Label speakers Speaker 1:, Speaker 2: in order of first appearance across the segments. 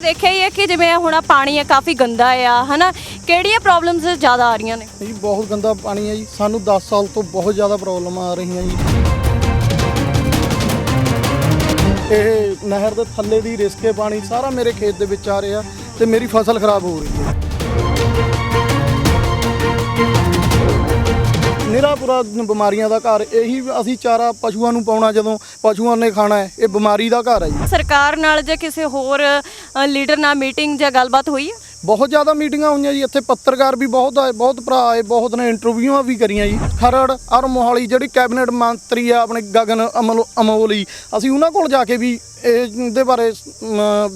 Speaker 1: ਦੇਖਿਆ ਹੀ ਹੈ ਕਿ ਜਿਵੇਂ ਹੁਣ ਆਹ ਪਾਣੀ ਹੈ, ਕਾਫੀ ਗੰਦਾ ਆ, ਹਨਾ? ਕਿਹੜੀਆਂ ਪ੍ਰੋਬਲਮਸ ਜ਼ਿਆਦਾ ਆ ਰਹੀਆਂ ਨੇ?
Speaker 2: ਜੀ ਬਹੁਤ ਗੰਦਾ ਪਾਣੀ ਹੈ ਜੀ। ਸਾਨੂੰ 10 ਸਾਲ ਤੋਂ ਬਹੁਤ ਜ਼ਿਆਦਾ ਪ੍ਰੋਬਲਮ ਆ ਰਹੀਆਂ ਜੀ। ਇਹ ਨਹਿਰ ਦੇ ਥੱਲੇ ਦੀ ਰਿਸਕੇ ਪਾਣੀ ਸਾਰਾ ਮੇਰੇ ਖੇਤ ਦੇ ਵਿੱਚ ਆ ਰਿਹਾ ਤੇ ਮੇਰੀ ਫਸਲ ਖਰਾਬ ਹੋ ਰਹੀ ਹੈ। ਨਿਰਾਪੁਰਾ ਬਿਮਾਰੀਆਂ ਦਾ ਘਰ ਇਹੀ ਅਸੀਂ ਚਾਰਾ ਪਸ਼ੂਆਂ ਨੂੰ ਪਾਉਣਾ ਜਦੋਂ ਪਸ਼ੂਆਂ ਨੇ ਖਾਣਾ ਹੈ ਇਹ ਬਿਮਾਰੀ ਦਾ ਘਰ ਹੈ ਜੀ।
Speaker 1: ਸਰਕਾਰ ਨਾਲ ਜਾਂ ਕਿਸੇ ਹੋਰ ਲੀਡਰ ਨਾਲ ਮੀਟਿੰਗ ਜਾਂ ਗੱਲਬਾਤ ਹੋਈ ਹੈ?
Speaker 2: ਬਹੁਤ ਜ਼ਿਆਦਾ ਮੀਟਿੰਗਾਂ ਹੋਈਆਂ ਜੀ ਇੱਥੇ ਪੱਤਰਕਾਰ ਵੀ ਬਹੁਤ ਆਏ ਬਹੁਤ ਭਰਾ ਆਏ ਬਹੁਤ ਨੇ ਇੰਟਰਵਿਊਆਂ ਵੀ ਕਰੀਆਂ ਜੀ। ਖਰੜ ਔਰ ਮੋਹਾਲੀ ਜਿਹੜੀ ਕੈਬਨਿਟ ਮੰਤਰੀ ਆ ਆਪਣੇ ਗਗਨ ਅਮਲ ਅਮੋਲੀ ਅਸੀਂ ਉਹਨਾਂ ਕੋਲ ਜਾ ਕੇ ਵੀ ਇਹਦੇ ਬਾਰੇ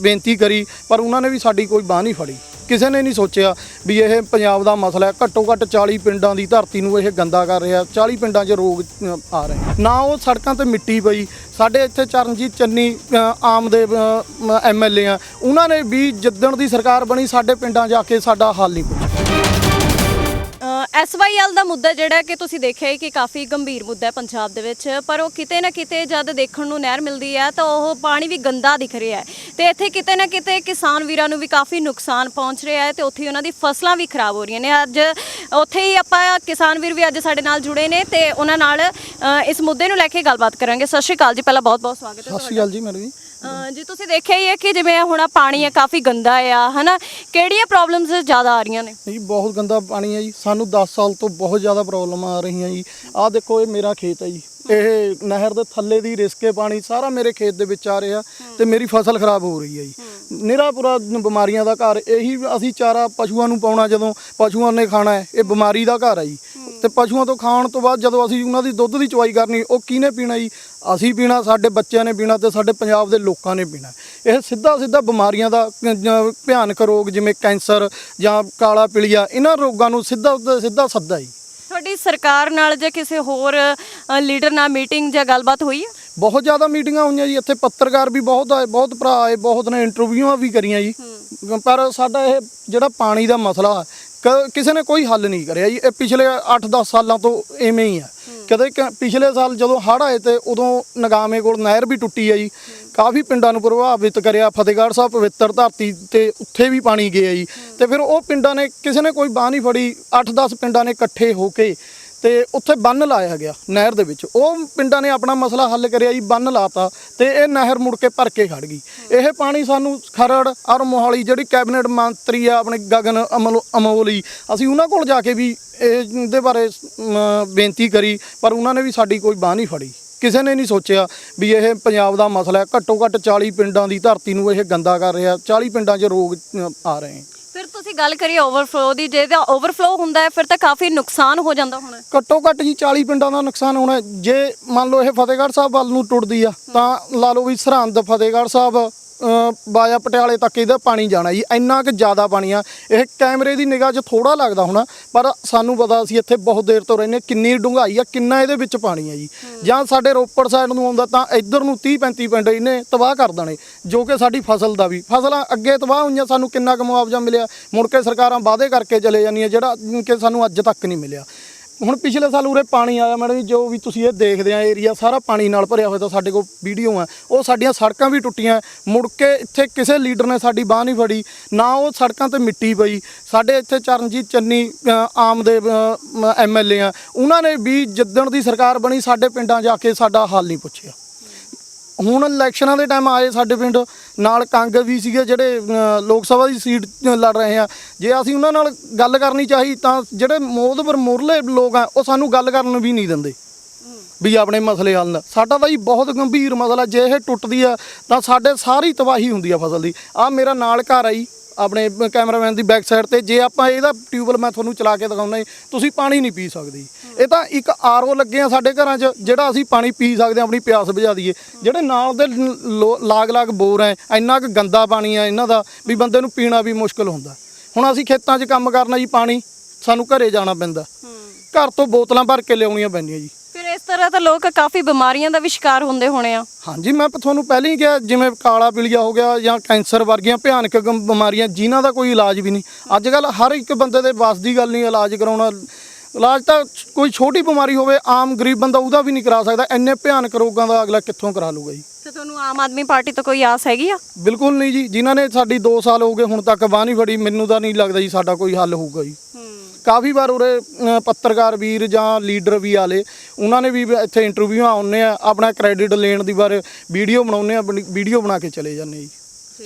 Speaker 2: ਬੇਨਤੀ ਕਰੀ ਪਰ ਉਹਨਾਂ ਨੇ ਵੀ ਸਾਡੀ ਕੋਈ ਬਾਹ ਨਹੀਂ ਫੜੀ। ਕਿਸੇ ਨੇ ਨਹੀਂ ਸੋਚਿਆ ਵੀ ਇਹ ਪੰਜਾਬ ਦਾ ਮਸਲਾ ਹੈ। ਘੱਟੋ ਘੱਟ 40 ਪਿੰਡਾਂ ਦੀ ਧਰਤੀ ਨੂੰ ਇਹ ਗੰਦਾ ਕਰ ਰਿਹਾ 40 ਪਿੰਡਾਂ 'ਚ ਰੋਗ ਆ ਰਹੇ ਨਾ। ਉਹ ਸੜਕਾਂ ਤੇ ਮਿੱਟੀ ਪਈ। ਸਾਡੇ ਇੱਥੇ ਚਰਨਜੀਤ ਚੰਨੀ ਆਮ ਦੇ ਐਮਐਲਏ ਆ। ਉਹਨਾਂ ਨੇ ਵੀ ਜਿੱਦਣ ਦੀ ਸਰਕਾਰ ਬਣੀ, ਸਾਡੇ ਪਿੰਡਾਂ ਜਾ ਕੇ ਸਾਡਾ ਹੱਲ ਨਹੀਂ ਪੁੱਛਿਆ।
Speaker 1: ਐਸਵਾਈਐਲ ਦਾ ਮੁੱਦਾ ਜਿਹੜਾ ਕਿ ਤੁਸੀਂ ਦੇਖਿਆ ਹੈ ਕਿ ਕਾਫੀ ਗੰਭੀਰ ਮੁੱਦਾ ਹੈ ਪੰਜਾਬ ਦੇ ਵਿੱਚ ਪਰ ਉਹ ਕਿਤੇ ਨਾ ਕਿਤੇ ਜਦ ਦੇਖਣ ਨੂੰ ਨਹਿਰ ਮਿਲਦੀ ਹੈ ਤਾਂ ਉਹ ਪਾਣੀ ਵੀ ਗੰਦਾ ਦਿਖ ਰਿਹਾ ਹੈ। ਤੇ ਇੱਥੇ ਕਿਤੇ ਨਾ ਕਿਤੇ ਕਿਸਾਨ ਵੀਰਾਂ ਨੂੰ ਵੀ ਕਾਫੀ ਨੁਕਸਾਨ ਪਹੁੰਚ ਰਿਹਾ ਹੈ ਤੇ ਉੱਥੇ ਉਹਨਾਂ ਦੀ ਫਸਲਾਂ ਵੀ ਖਰਾਬ ਹੋ ਰਹੀਆਂ ਨੇ। ਅੱਜ ਉੱਥੇ ਹੀ ਆਪਾਂ ਕਿਸਾਨ ਵੀਰ ਵੀ ਅੱਜ ਸਾਡੇ ਨਾਲ ਜੁੜੇ ਨੇ ਤੇ ਉਹਨਾਂ ਨਾਲ ਇਸ ਮੁੱਦੇ ਨੂੰ ਲੈ ਕੇ ਗੱਲਬਾਤ ਕਰਾਂਗੇ। ਸਤਿ ਸ਼੍ਰੀ ਅਕਾਲ ਜੀ ਪਹਿਲਾਂ ਬਹੁਤ ਬਹੁਤ ਸਵਾਗਤ ਹੈ
Speaker 2: ਸਤਿ ਸ਼੍ਰੀ ਅਕਾਲ ਜੀ ਮੇਰੇ ਵੀ।
Speaker 1: ਅ, ਜੀ ਤੁਸੀਂ ਦੇਖਿਆ ਹੀ ਹੈ ਕਿ ਜਿਵੇਂ ਹੁਣ ਆਹ ਪਾਣੀ ਹੈ, ਕਾਫੀ ਗੰਦਾ ਆ, ਹਨਾ? ਕਿਹੜੀਆਂ ਪ੍ਰੋਬਲਮਸ ਜ਼ਿਆਦਾ ਆ ਰਹੀਆਂ ਨੇ?
Speaker 2: ਜੀ ਬਹੁਤ ਗੰਦਾ ਪਾਣੀ ਹੈ ਜੀ। ਸਾਨੂੰ 10 ਸਾਲ ਤੋਂ ਬਹੁਤ ਜ਼ਿਆਦਾ ਪ੍ਰੋਬਲਮ ਆ ਰਹੀਆਂ ਜੀ। ਆਹ ਦੇਖੋ, ਇਹ ਮੇਰਾ ਖੇਤ ਹੈ ਜੀ। ਇਹ ਨਹਿਰ ਦੇ ਥੱਲੇ ਦੀ ਰਿਸਕੇ ਪਾਣੀ ਸਾਰਾ ਮੇਰੇ ਖੇਤ ਦੇ ਵਿੱਚ ਆ ਰਿਹਾ ਤੇ ਮੇਰੀ ਫਸਲ ਖਰਾਬ ਹੋ ਰਹੀ ਹੈ ਜੀ। ਨਿਰਾਪੁਰਾ ਬਿਮਾਰੀਆਂ ਦਾ ਘਰ, ਇਹੀ ਅਸੀਂ ਚਾਰਾ ਪਸ਼ੂਆਂ ਨੂੰ ਪਾਉਣਾ ਜਦੋਂ ਪਸ਼ੂਆਂ ਨੇ ਖਾਣਾ ਹੈ, ਇਹ ਬਿਮਾਰੀ ਦਾ ਘਰ ਹੈ ਜੀ। ਤੇ ਪਸ਼ੂਆਂ ਤੋਂ ਖਾਣ ਤੋਂ ਬਾਅਦ ਜਦੋਂ ਅਸੀਂ ਉਹਨਾਂ ਦੀ ਦੁੱਧ ਦੀ ਚਵਾਈ ਕਰਨੀ ਉਹ ਕਿਹਨੇ ਪੀਣਾ ਜੀ? ਅਸੀਂ ਪੀਣਾ ਸਾਡੇ ਬੱਚਿਆਂ ਨੇ ਪੀਣਾ ਤੇ ਸਾਡੇ ਪੰਜਾਬ ਦੇ ਲੋਕਾਂ ਨੇ ਪੀਣਾ। ਇਹ ਸਿੱਧਾ ਸਿੱਧਾ ਬਿਮਾਰੀਆਂ ਦਾ ਭਿਆਨਕ ਰੋਗ ਜਿਵੇਂ ਕੈਂਸਰ ਜਾਂ ਕਾਲਾ ਪੀਲੀਆ ਇਹਨਾਂ ਰੋਗਾਂ ਨੂੰ ਸਿੱਧਾ ਸਿੱਧਾ ਸੱਦਾ ਜੀ।
Speaker 1: ਤੁਹਾਡੀ ਸਰਕਾਰ ਨਾਲ ਜਾਂ ਕਿਸੇ ਹੋਰ ਲੀਡਰ ਨਾਲ ਮੀਟਿੰਗ ਜਾਂ ਗੱਲਬਾਤ ਹੋਈ ਹੈ
Speaker 2: ਬਹੁਤ ਜ਼ਿਆਦਾ ਮੀਟਿੰਗਾਂ ਹੋਈਆਂ ਜੀ। ਇੱਥੇ ਪੱਤਰਕਾਰ ਵੀ ਬਹੁਤ ਆਏ ਬਹੁਤ ਭਰਾ ਆਏ ਬਹੁਤ ਨੇ ਇੰਟਰਵਿਊਆਂ ਵੀ ਕਰੀਆਂ ਜੀ। ਪਰ ਸਾਡਾ ਇਹ ਜਿਹੜਾ ਪਾਣੀ ਦਾ ਮਸਲਾ ਕ- ਕਿਸੇ ਨੇ ਕੋਈ ਹੱਲ ਨਹੀਂ ਕਰਿਆ ਜੀ। ਇਹ ਪਿਛਲੇ 8-10 ਸਾਲਾਂ ਤੋਂ ਐਵੇਂ ਹੀ ਆ। ਕਦੇ ਕ- ਪਿਛਲੇ ਸਾਲ ਜਦੋਂ ਹੜ੍ਹ ਆਏ ਤੇ ਉਦੋਂ ਨਗਾਮੇ ਕੋਲ ਨਹਿਰ ਵੀ ਟੁੱਟੀ ਹੈ ਜੀ। ਕਾਫੀ ਪਿੰਡਾਂ ਨੂੰ ਪ੍ਰਭਾਵਿਤ ਕਰਿਆ। ਫਤਿਹਗੜ੍ਹ ਸਾਹਿਬ ਪਵਿੱਤਰ ਧਰਤੀ ਤੇ ਉੱਥੇ ਵੀ ਪਾਣੀ ਗਿਆ ਜੀ। ਤੇ ਫਿਰ ਉਹ ਪਿੰਡਾਂ ਨੇ ਕਿਸੇ ਨੇ ਕੋਈ ਬਾਹ ਨਹੀਂ ਫੜੀ। 8-10 ਪਿੰਡਾਂ ਨੇ ਇਕੱਠੇ ਹੋ ਕੇ ਤੇ ਉੱਥੇ ਬੰਨ ਲਾਇਆ ਗਿਆ ਨਹਿਰ ਦੇ ਵਿੱਚ। ਉਹ ਪਿੰਡਾਂ ਨੇ ਆਪਣਾ ਮਸਲਾ ਹੱਲ ਕਰਿਆ ਜੀ, ਬੰਨ ਲਾਤਾ ਤੇ ਇਹ ਨਹਿਰ ਮੁੜ ਕੇ ਭਰ ਕੇ ਖੜ ਗਈ। ਇਹ ਪਾਣੀ ਸਾਨੂੰ ਖਰੜ ਔਰ ਮੋਹਾਲੀ ਜਿਹੜੀ ਕੈਬਨਿਟ ਮੰਤਰੀ ਆ, ਆਪਣੇ ਗਗਨ ਅਮਲ, ਅਮੋਲੀ, ਅਸੀਂ ਉਹਨਾਂ ਕੋਲ ਜਾ ਕੇ ਵੀ ਇਹਦੇ ਬਾਰੇ ਬੇਨਤੀ ਕਰੀ, ਪਰ ਉਹਨਾਂ ਨੇ ਵੀ ਸਾਡੀ ਕੋਈ ਬਾਹ ਨਹੀਂ ਫੜੀ। ਕਿਸੇ ਨੇ ਨਹੀਂ ਸੋਚਿਆ ਵੀ ਇਹ ਪੰਜਾਬ ਦਾ ਮਸਲਾ ਹੈ। ਘੱਟੋ ਘੱਟ 40 ਪਿੰਡਾਂ ਦੀ ਧਰਤੀ ਨੂੰ ਇਹ ਗੰਦਾ ਕਰ ਰਿਹਾ 40 ਪਿੰਡਾਂ 'ਚ ਰੋਗ ਆ ਰਹੇ
Speaker 1: ਤੁਸੀਂ ਗੱਲ ਕਰੀਏ ਓਵਰਫਲੋ ਦੀ, ਜੇ ਤਾਂ ਓਵਰਫਲੋ ਹੁੰਦਾ ਹੈ, ਫਿਰ ਤਾਂ ਕਾਫੀ ਨੁਕਸਾਨ ਹੋ ਜਾਂਦਾ ਹੋਣਾ
Speaker 2: ਘੱਟੋ ਘੱਟ ਜੀ 40 ਪਿੰਡਾਂ ਦਾ ਨੁਕਸਾਨ ਹੋਣਾ ਹੈ। ਜੇ ਮੰਨ ਲਓ ਇਹ ਫਤਿਹਗੜ੍ਹ ਸਾਹਿਬ ਵੱਲ ਨੂੰ ਟੁੱਟਦੀ ਆ, ਤਾਂ ਲਾ ਲਓ ਵੀ ਸਰਹੰਦ ਫਤਿਹਗੜ੍ਹ ਸਾਹਿਬ ਬਾਇਆ ਪਟਿਆਲੇ ਤੱਕ ਇਹਦਾ ਪਾਣੀ ਜਾਣਾ ਜੀ ਇੰਨਾ ਕੁ ਜ਼ਿਆਦਾ ਪਾਣੀ ਆ। ਇਹ ਕੈਮਰੇ ਦੀ ਨਿਗਾਹ 'ਚ ਥੋੜਾ ਲੱਗਦਾ ਹੋਣਾ ਪਰ ਸਾਨੂੰ ਪਤਾ ਅਸੀਂ ਇੱਥੇ ਬਹੁਤ ਦੇਰ ਤੋਂ ਰਹਿੰਦੇ ਕਿੰਨੀ ਡੂੰਘਾਈ ਆ ਕਿੰਨਾ ਇਹਦੇ ਵਿੱਚ ਪਾਣੀ ਆ ਜੀ। ਜਾਂ ਸਾਡੇ ਰੋਪੜ ਸਾਈਡ ਨੂੰ ਆਉਂਦਾ ਤਾਂ ਇੱਧਰ ਨੂੰ 30 35 ਪਿੰਡ ਇਹਨੇ ਤਬਾਹ ਕਰ ਦੇਣੇ ਜੋ ਕਿ ਸਾਡੀ ਫਸਲ ਦਾ ਵੀ। ਫਸਲਾਂ ਅੱਗੇ ਤਬਾਹ ਹੋਈਆਂ ਸਾਨੂੰ ਕਿੰਨਾ ਕੁ ਮੁਆਵਜ਼ਾ ਮਿਲਿਆ। ਮੁੜ ਕੇ ਸਰਕਾਰਾਂ ਵਾਅਦੇ ਕਰਕੇ ਚਲੇ ਜਾਂਦੀਆਂ ਜਿਹੜਾ ਕਿ ਸਾਨੂੰ ਅੱਜ ਤੱਕ ਨਹੀਂ ਮਿਲਿਆ। ਹੁਣ ਪਿਛਲੇ ਸਾਲ ਉਰੇ ਪਾਣੀ ਆਇਆ ਮੈਡਮ ਜੀ ਜੋ ਵੀ ਤੁਸੀਂ ਇਹ ਦੇਖਦੇ ਆ ਏਰੀਆ ਸਾਰਾ ਪਾਣੀ ਨਾਲ ਭਰਿਆ ਹੋਇਆ ਤਾਂ ਸਾਡੇ ਕੋਲ ਵੀਡੀਓ ਆ। ਉਹ ਸਾਡੀਆਂ ਸੜਕਾਂ ਵੀ ਟੁੱਟੀਆਂ ਮੁੜ ਕੇ ਇੱਥੇ ਕਿਸੇ ਲੀਡਰ ਨੇ ਸਾਡੀ ਬਾਹ ਨਹੀਂ ਫੜੀ ਨਾ ਉਹ ਸੜਕਾਂ ਤੇ ਮਿੱਟੀ ਪਈ। ਸਾਡੇ ਇੱਥੇ ਚਰਨਜੀਤ ਚੰਨੀ ਅ, ਆਮ ਦੇ ਐਮਐਲਏ ਆ। ਉਹਨਾਂ ਨੇ ਵੀ ਜਿੱਦਣ ਦੀ ਸਰਕਾਰ ਬਣੀ ਸਾਡੇ ਪਿੰਡਾਂ ਜਾ ਕੇ ਸਾਡਾ ਹੱਲ ਨਹੀਂ ਪੁੱਛਿਆ। ਹੁਣ ਇਲੈਕਸ਼ਨਾਂ ਦੇ ਟਾਈਮ ਆਏ ਸਾਡੇ ਪਿੰਡ, ਨਾਲ ਕੰਗ ਵੀ ਸੀਗੇ ਜਿਹੜੇ ਲੋਕ ਸਭਾ ਦੀ ਸੀਟ ਲੜ ਰਹੇ ਆ। ਜੇ ਅਸੀਂ ਉਹਨਾਂ ਨਾਲ ਗੱਲ ਕਰਨੀ ਚਾਹੀ ਤਾਂ ਜਿਹੜੇ ਮੋਦਵਰ ਮੁਰਲੇ ਲੋਕ ਆ, ਉਹ ਸਾਨੂੰ ਗੱਲ ਕਰਨ ਵੀ ਨਹੀਂ ਦਿੰਦੇ। ਵੀ ਆਪਣੇ ਮਸਲੇ ਹੱਲ ਨਾ ਸਾਡਾ ਤਾਂ ਜੀ ਬਹੁਤ ਗੰਭੀਰ ਮਸਲਾ ਜੇ ਇਹ ਟੁੱਟਦੀ ਆ ਤਾਂ ਸਾਡੇ ਸਾਰੀ ਤਬਾਹੀ ਹੁੰਦੀ ਆ ਫਸਲ ਦੀ। ਆ ਮੇਰਾ ਨਾਲ ਘਰ ਆ ਜੀ ਆਪਣੇ ਕੈਮਰਾਮੈਨ ਦੀ ਬੈਕ ਸਾਈਡ ਤੇ ਜੇ ਆਪਾਂ ਇਹਦਾ ਟਿਊਬਲ ਮੈਂ ਤੁਹਾਨੂੰ ਚਲਾ ਕੇ ਦਿਖਾਉਣਾ ਤੁਸੀਂ ਪਾਣੀ ਨਹੀਂ ਪੀ ਸਕਦੇ। ਇਹ ਤਾਂ ਇੱਕ ਆਰਓ ਲੱਗੇ ਆ ਸਾਡੇ ਘਰਾਂ 'ਚ ਜਿਹੜਾ ਅਸੀਂ ਪਾਣੀ ਪੀ ਸਕਦੇ ਆ ਆਪਣੀ ਪਿਆਸ ਬੁਝਾ ਦਈਏ। ਜਿਹੜੇ ਨਾਲ ਦੇ ਲਾਗ-ਲਾਗ ਬੋਰ ਐ ਇੰਨਾ ਕੁ ਗੰਦਾ ਪਾਣੀ ਆ ਇਹਨਾਂ ਦਾ ਵੀ ਬੰਦੇ ਨੂੰ ਪੀਣਾ ਵੀ ਮੁਸ਼ਕਲ ਹੁੰਦਾ। ਹੁਣ ਅਸੀਂ ਖੇਤਾਂ 'ਚ ਕੰਮ ਕਰਨਾ ਜੀ ਪਾਣੀ ਸਾਨੂੰ ਘਰੇ ਜਾਣਾ ਪੈਂਦਾ। ਘਰ ਤੋਂ ਬੋਤਲਾਂ ਭਰ ਕੇ ਲਿਆਉਣੀਆਂ ਪੈਂਦੀਆਂ ਜੀ।
Speaker 1: ਇਸ ਤਰ੍ਹਾਂ ਤਾਂ ਲੋਕ ਕਾਫੀ ਬਿਮਾਰੀਆਂ ਦਾ ਵੀ ਸ਼ਿਕਾਰ ਹੁੰਦੇ ਹੋਣੇ ਆ।
Speaker 2: ਹਾਂਜੀ ਮੈਂ ਤੁਹਾਨੂੰ ਪਹਿਲਾਂ ਹੀ ਕਿਹਾ ਜਿਵੇਂ ਕਾਲਾ ਪੀਲੀਆ ਹੋ ਗਿਆ ਜਾਂ ਕੈਂਸਰ ਵਰਗੀਆਂ ਭਿਆਨਕ ਗੰ- ਬਿਮਾਰੀਆਂ ਜਿਨ੍ਹਾਂ ਦਾ ਕੋਈ ਇਲਾਜ ਵੀ ਨਹੀਂ। ਅੱਜ ਕੱਲ ਹਰ ਇੱਕ ਬੰਦੇ ਦੇ ਵੱਸ ਦੀ ਗੱਲ ਨਹੀਂ ਇਲਾਜ ਕਰਾਉਣਾ। ਇਲਾਜ ਤਾਂ ਕੋਈ ਛੋਟੀ ਬਿਮਾਰੀ ਹੋਵੇ ਆਮ ਗਰੀਬ ਬੰਦਾ ਉਹਦਾ ਵੀ ਨਹੀਂ ਕਰਾ ਸਕਦਾ। ਇੰਨੇ ਭਿਆਨਕ ਰੋਗਾਂ ਦਾ ਅਗਲਾ ਕਿੱਥੋਂ ਕਰਾ ਲੂਗਾ ਜੀ?
Speaker 1: ਤੇ ਤੁਹਾਨੂੰ ਆਮ ਆਦਮੀ ਪਾਰਟੀ ਤੋਂ ਕੋਈ ਆਸ ਹੈਗੀ ਆ?
Speaker 2: ਬਿਲਕੁਲ ਨਹੀਂ ਜੀ। ਜਿਨ੍ਹਾਂ ਨੇ ਸਾਡੀ 2 ਸਾਲ ਹੋ ਗਏ ਹੁਣ ਤੱਕ ਬਾਹ ਨਹੀਂ ਫੜੀ। ਮੈਨੂੰ ਤਾਂ ਨਹੀਂ ਲੱਗਦਾ ਜੀ ਸਾਡਾ ਕੋਈ ਹੱਲ ਹੋਊਗਾ ਜੀ। ਕਾਫੀ ਵਾਰ ਉਰੇ ਅ, ਪੱਤਰਕਾਰ ਵੀਰ ਜਾਂ ਲੀਡਰ ਵੀ ਆਲੇ ਉਹਨਾਂ ਨੇ ਵੀ ਇੱਥੇ ਇੰਟਰਵਿਊ ਆਉਂਦੇ ਆ ਆਪਣਾ ਕ੍ਰੈਡਿਟ ਲੈਣ ਦੀ ਬਾਰੇ ਵੀਡੀਓ ਬਣਾਉਂਦੇ ਆ ਵੀਡੀਓ ਬਣਾ ਕੇ ਚਲੇ ਜਾਂਦੇ ਜੀ।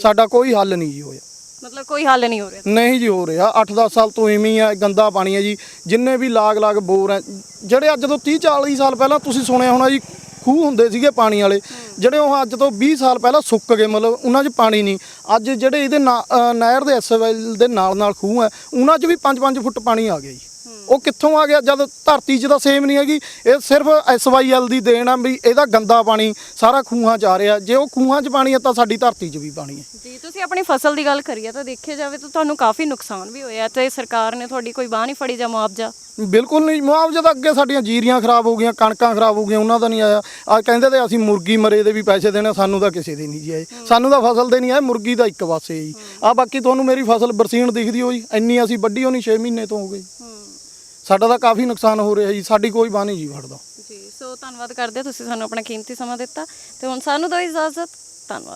Speaker 2: ਸਾਡਾ ਕੋਈ ਹੱਲ ਨਹੀਂ ਜੀ ਹੋਇਆ।
Speaker 1: ਮਤਲਬ ਕੋਈ ਹੱਲ ਨਹੀਂ ਹੋ ਰਿਹਾ।
Speaker 2: ਨਹੀਂ ਜੀ ਹੋ ਰਿਹਾ। 8-10 ਸਾਲ ਤੋਂ ਇਵੇਂ ਹੀ ਆ ਗੰਦਾ ਪਾਣੀ ਹੈ ਜੀ। ਜਿੰਨੇ ਵੀ ਲਾਗ-ਲਾਗ ਬੋਰ ਹੈ ਜਿਹੜੇ ਅੱਜ ਤੋਂ 30-40 ਸਾਲ ਪਹਿਲਾਂ ਤੁਸੀਂ ਸੁਣਿਆ ਹੋਣਾ ਜੀ ਖੂਹ ਹੁੰਦੇ ਸੀਗੇ ਪਾਣੀ ਵਾਲੇ। ਜਿਹੜੇ ਉਹ ਅੱਜ ਤੋਂ 20 ਸਾਲ ਪਹਿਲਾਂ ਸੁੱਕ ਗਏ, ਮਤਲਬ ਉਹਨਾਂ 'ਚ ਪਾਣੀ ਨਹੀਂ। ਅੱਜ ਜਿਹੜੇ ਇਹਦੇ ਨਾ- ਨਹਿਰ ਦੇ ਐਸਵਾਈਲ ਦੇ ਨਾਲ-ਨਾਲ ਖੂਹ ਹੈ, ਉਹਨਾਂ 'ਚ ਵੀ 5-5 ਫੁੱਟ ਪਾਣੀ ਆ ਗਿਆ ਜੀ। ਉਹ ਕਿੱਥੋਂ ਆ ਗਿਆ? ਜਦ ਧਰਤੀ 'ਚ ਤਾਂ ਸੇਮ ਨਹੀਂ ਹੈਗੀ। ਇਹ ਸਿਰਫ ਐਸਵਾਈਐਲ ਦੀ ਦੇਣ ਆ ਵੀ ਇਹਦਾ ਗੰਦਾ ਪਾਣੀ ਸਾਰਾ ਖੂਹਾਂ 'ਚ ਆ ਰਿਹਾ। ਜੇ ਉਹ ਖੂਹਾਂ 'ਚ ਪਾਣੀ ਹੈ ਤਾਂ ਸਾਡੀ ਧਰਤੀ 'ਚ ਵੀ ਪਾਣੀ ਹੈ
Speaker 1: ਜੀ ਤੁਸੀਂ ਆਪਣੀ ਫਸਲ ਦੀ ਗੱਲ ਕਰੀਏ ਤਾਂ ਦੇਖਿਆ ਜਾਵੇ ਤਾਂ ਤੁਹਾਨੂੰ ਕਾਫੀ ਨੁਕਸਾਨ ਵੀ ਹੋਇਆ ਤੇ ਸਰਕਾਰ ਨੇ ਤੁਹਾਡੀ ਕੋਈ ਬਾਹ ਨਹੀਂ ਫੜੀ ਜਾਂ ਮੁਆਵਜ਼ਾ?
Speaker 2: ਬਿਲਕੁਲ ਨਹੀਂ। ਮੁਆਵਜ਼ਾ ਤਾਂ ਅੱਗੇ ਸਾਡੀਆਂ ਜੀਰੀਆਂ ਖਰਾਬ ਹੋ ਗਈਆਂ ਕਣਕਾਂ ਖਰਾਬ ਹੋ ਗਈਆਂ ਉਹਨਾਂ ਦਾ ਨਹੀਂ ਆਇਆ। ਆ ਕਹਿੰਦੇ ਤੇ ਅਸੀਂ ਮੁਰਗੀ ਮਰੇ ਦੇ ਵੀ ਪੈਸੇ ਦੇਣੇ ਸਾਨੂੰ ਤਾਂ ਕਿਸੇ ਦੇ ਨਹੀਂ ਜੀ ਆਏ। ਸਾਨੂੰ ਤਾਂ ਫਸਲ ਦੇ ਨਹੀਂ ਆਏ ਮੁਰਗੀ ਦਾ ਇੱਕ ਪਾਸੇ ਜੀ। ਆ ਬਾਕੀ ਤੁਹਾਨੂੰ ਮੇਰੀ ਫਸਲ ਬਰਸੀਨ ਦਿਖਦੀ ਹੋਈ ਇੰਨੀ ਅਸੀਂ ਵੱਡੀ ਹੋਣੀ 6 ਮਹੀਨੇ ਤੋਂ ਹੋ ਗਏ। ਸਾਡਾ ਤਾਂ ਕਾਫੀ ਨੁਕਸਾਨ ਹੋ ਰਿਹਾ ਜੀ ਸਾਡੀ ਕੋਈ ਬਾਹ ਨਹੀਂ ਜੀ ਫੜਦਾ।
Speaker 1: ਜੀ ਸੋ ਧੰਨਵਾਦ ਕਰਦੇ ਹਾਂ, ਤੁਸੀਂ ਸਾਨੂੰ ਆਪਣਾ ਕੀਮਤੀ ਸਮਾਂ ਦਿੱਤਾ ਤੇ ਹੁਣ ਸਾਨੂੰ ਦਿਓ ਇਜਾਜ਼ਤ ਧੰਨਵਾਦ।